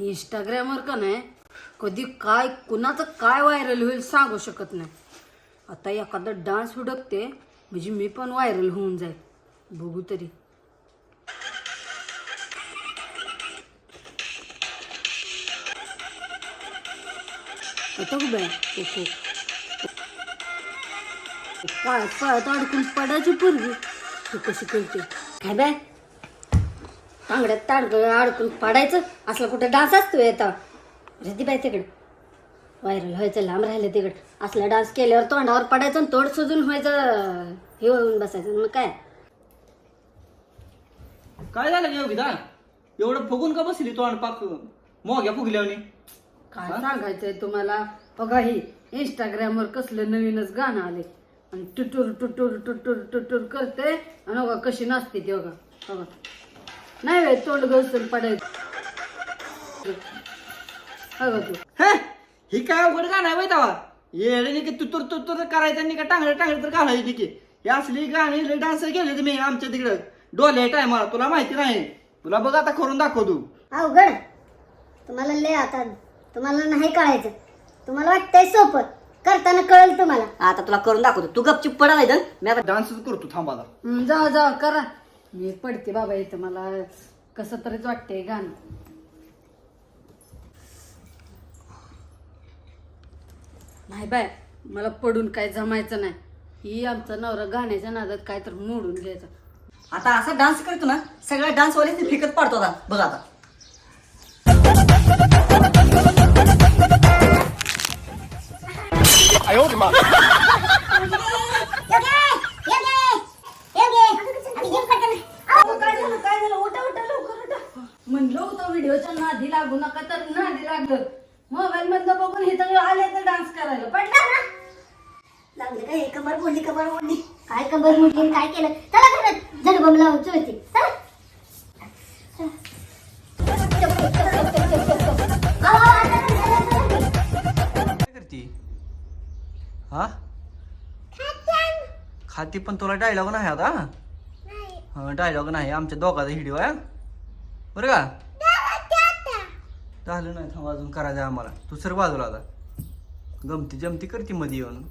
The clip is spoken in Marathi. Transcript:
इंस्टाग्रामवर का नाही कधी काय कुणाचं काय व्हायरल होईल सांगू शकत नाही. आता एखादा डान्स हुडकते म्हणजे मी पण व्हायरल होऊन जाईल. बघू तरी. आता उभं हो, हो. अडकून पडायची पूर्वी तू कशी कळते काय बाय तांगड्यात तांग अडकून पडायचं. असला कुठं डान्स असतो येता बाय तिकडं. व्हायरल व्हायचं लांब राहिलं तिकडं. असला डान्स केल्यावर तोंडावर पडायचं आणि तोंड सुजून व्हायचं हे होऊन बसायचं. मग काय? काय झालं योगिता एवढं फुगून का बसली तू पाक मोग्या फुगल्याने काय सांगायचंय तुम्हाला? बघा ही इंस्टाग्रामवर कसलं नवीनच गाणं आले आणि टुटूर टुटूर टुटूर टुटूर करते आणि बघा कशी नाचते ती बघा. बघा. नाही बाई तोंड घसरून पडायचं. बघा तू. हे ही काय अवघड गाणं आहे तवा येडे की तुतुर तुतुर करायचं नाही का टांगडे टांगडे तर घालायची की हे असली गाणी लय डान्स केले तुम्ही आमच्या तिकडं. डोले टायमाला तुला माहिती नाही. तुला बघ आता करून दाखव तू अवघड. तुम्हाला लय आता तुम्हाला नाही कळायचं. तुम्हाला वाटतंय सोपं. करताना कळेल तुम्हाला. आता तुला करून दाखवतो. तू गपचूप पडायचं मी आता डान्सच करतो थांबा जा जा करा. मी पडते बाबा इथं मला कसं तरीच वाटतंय गाणं. नाही बाय मला पडून काय जमायचं नाही. ही आमचा नवरा गाण्याच्या नादात काय तर मोडून घ्यायचा. आता असा डान्स करतो ना सगळ्या डान्स वाले फिकत पाडतो आता. बघ आता. म्हणलं होतं व्हिडिओच्या नादी लागू नका तर नादी लागलं. मोबाईल मधलं बघून हे तर आले तर डान्स करायला. पडला ना? लागलं काय? कंबर मोडली कंबर मोडली काय कंबर मोडली आणि काय केलं? चला घरात. जडबम लावून चोळते चला. काय करती? हा? खाती पण तुला डायलॉग नाही आता? हा डायलॉग नाही. आमच्या दोघाचा व्हिडिओ आहे. बरं का? झालं नाही थांबा अजून करायचं आम्हाला. तू सर बाजूला आता गमती जमती करते मध्ये येऊन.